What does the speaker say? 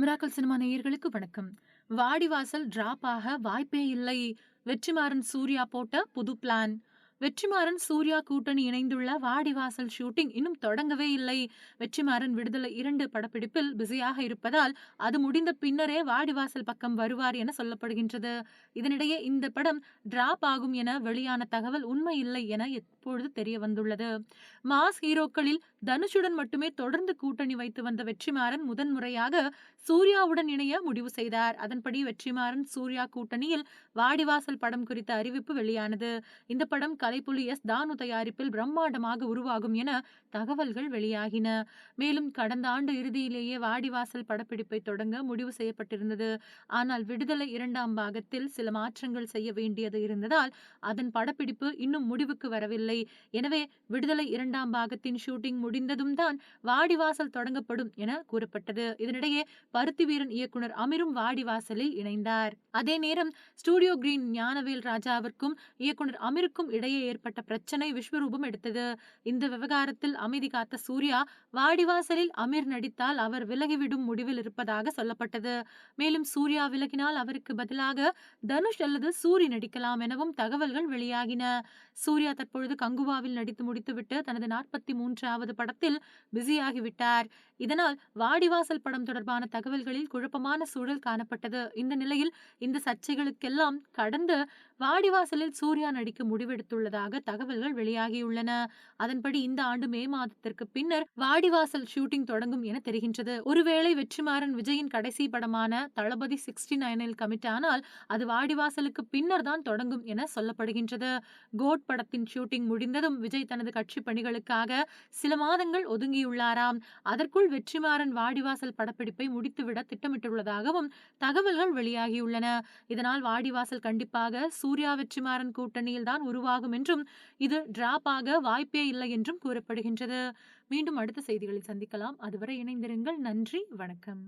Miracle cinema நேயர்களுக்கு வணக்கம். வாடிவாசல் drop ஆக வாய்ப்பே இல்லை. வெற்றிமாறன் சூர்யா போட்ட புது பிளான் வெற்றிமாறன் சூர்யா கூட்டணி இணைந்துள்ள வாடிவாசல் ஷூட்டிங் இன்னும் தொடங்கவே இல்லை. வெற்றிமாறன் விடுதலை இரண்டு படப்பிடிப்பில் பிஸியாக இருப்பதால் அது முடிந்த பின்னரே வாடிவாசல் பக்கம் வருவார் என சொல்லப்படுகின்றது. இதனிடையே இந்த படம் டிராப் ஆகும் என வெளியான தகவல் உண்மை இல்லை என இப்பொழுது தெரிய வந்துள்ளது. மாஸ் ஹீரோக்களில் தனுஷுடன் மட்டுமே தொடர்ந்து கூட்டணி வைத்து வந்த வெற்றிமாறன் முதன்முறையாக சூர்யாவுடன் இணைய முடிவு செய்தார். அதன்படி வெற்றிமாறன் சூர்யா கூட்டணியில் வாடிவாசல் படம் குறித்த அறிவிப்பு வெளியானது. இந்த படம் கலைப்புலி எஸ் தானு தயாரிப்பில் பிரம்மாண்டமாக உருவாகும் என தகவல்கள் வெளியாகின. மேலும் கடந்த ஆண்டு இறுதியிலேயே வாடிவாசல் படப்பிடிப்பை தொடங்க முடிவு செய்யப்பட்டிருந்தது. ஆனால் விடுதலை இரண்டாம் பாகத்தில் சில மாற்றங்கள் செய்ய வேண்டியது இருந்ததால் அதன் படப்பிடிப்பு இன்னும் முடிவுக்கு வரவில்லை. எனவே விடுதலை இரண்டாம் பாகத்தின் ஷூட்டிங் முடிந்ததும் தான் வாடிவாசல் தொடங்கப்படும் என கூறப்பட்டது. இதனிடையே பருத்தி வீரன் இயக்குனர் அமிரும் வாடிவாசலில் இணைந்தார். அதே நேரம் ஸ்டூடியோ கிரீன் ஞானவேல் ராஜாவிற்கும் இயக்குனர் அமிருக்கும் இடையே இடையே ஏற்பட்ட பிரச்சனை விஸ்வரூபம் எடுத்தது. இந்த விவகாரத்தில் அமைதி காத்த சூர்யா வாடிவாசலில் அமீர் நடித்தால் அவர் விலகிவிடும் முடிவில் இருப்பதாக சொல்லப்பட்டது. மேலும் சூர்யா விலகினால் அவருக்கு பதிலாக தனுஷ் அல்லது சூரி நடிக்கலாம் எனவும் தகவல்கள் வெளியாகின. சூர்யா தற்பொழுது கங்குவாவில் நடித்து முடித்துவிட்டு தனது நாற்பத்தி மூன்றாவது படத்தில் பிஸியாகிவிட்டார். இதனால் வாடிவாசல் படம் தொடர்பான தகவல்களில் குழப்பமான சூழல் காணப்பட்டது. இந்த நிலையில் இந்த சர்ச்சைகளுக்கெல்லாம் கடந்து வாடிவாசலில் சூர்யா நடிக்க உள்ளதாக தகவல்கள் வெளியாகியுள்ளன. அதன்படி இந்த ஆண்டு மே மாதத்திற்கு பின்னர் வாடிவாசல் ஷூட்டிங் தொடங்கும் என தெரிகின்றது. ஒருவேளை வெற்றிமாறன் விஜயின் கடைசி படமான தளபதி சிக்ஸ்டி நைனில் கமிட் ஆனால் அது வாடிவாசலுக்கு பின்னர் தான் தொடங்கும் என சொல்லப்படுகின்றது. கோட் படத்தின் ஷூட்டிங் முடிந்ததும் விஜய் தனது கட்சி பணிகளுக்காக சில மாதங்கள் ஒதுங்கியுள்ளாராம். அதற்குள் வெற்றிமாறன் வாடிவாசல் படப்பிடிப்பை முடித்துவிட திட்டமிட்டுள்ளதாகவும் தகவல்கள் வெளியாகியுள்ளன. இதனால் வாடிவாசல் கண்டிப்பாக சூர்யா வெற்றிமாறன் கூட்டணியில் தான் உருவாகும் என்றும் இது டிராப் ஆக வாய்ப்பே இல்லை என்றும் கூறப்படுகின்றது. மீண்டும் அடுத்த செய்திகளில் சந்திக்கலாம். அதுவரை இணைந்திருங்கள். நன்றி. வணக்கம்.